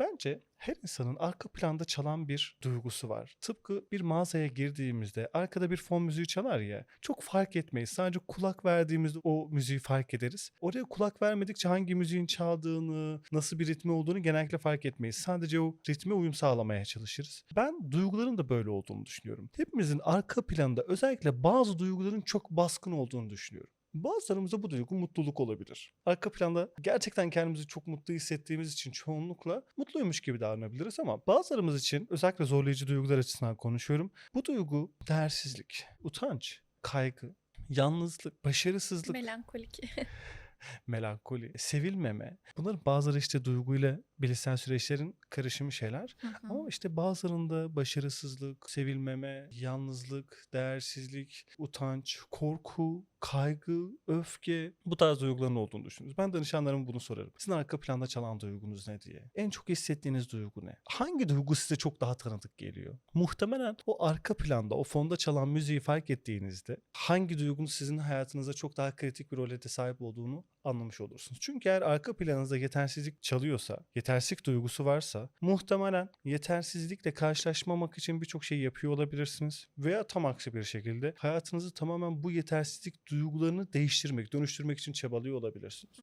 Bence her insanın arka planda çalan bir duygusu var. Tıpkı bir mağazaya girdiğimizde arkada bir fon müziği çalar ya. Çok fark etmeyiz. Sadece kulak verdiğimizde o müziği fark ederiz. Oraya kulak vermedikçe hangi müziğin çaldığını, nasıl bir ritmi olduğunu genellikle fark etmeyiz. Sadece o ritme uyum sağlamaya çalışırız. Ben duyguların da böyle olduğunu düşünüyorum. Hepimizin arka planda özellikle bazı duyguların çok baskın olduğunu düşünüyorum. Bazılarımızda bu duygu mutluluk olabilir. Arka planda gerçekten kendimizi çok mutlu hissettiğimiz için çoğunlukla mutluymuş gibi davranabiliriz ama bazılarımız için özellikle zorlayıcı duygular açısından konuşuyorum. Bu duygu değersizlik, utanç, kaygı, yalnızlık, başarısızlık, Melankolik. melankoli, sevilmeme. Bunların bazıları işte duyguyla bilişsel süreçlerin karışımı şeyler. Hı hı. Ama işte bazılarında başarısızlık, sevilmeme, yalnızlık, değersizlik, utanç, korku, kaygı, öfke bu tarz duyguların olduğunu düşünürüz. Ben danışanlarıma bunu sorarım. Sizin arka planda çalan duygunuz ne diye. En çok hissettiğiniz duygu ne? Hangi duygu size çok daha tanıdık geliyor? Muhtemelen o arka planda, o fonda çalan müziği fark ettiğinizde hangi duygunun sizin hayatınızda çok daha kritik bir role de sahip olduğunu anlamış olursunuz. Çünkü eğer arka planınızda yetersizlik çalıyorsa, yetersizlik duygusu varsa muhtemelen yetersizlikle karşılaşmamak için birçok şey yapıyor olabilirsiniz. Veya tam aksi bir şekilde hayatınızı tamamen bu yetersizlik duygularını değiştirmek, dönüştürmek için çabalıyor olabilirsiniz.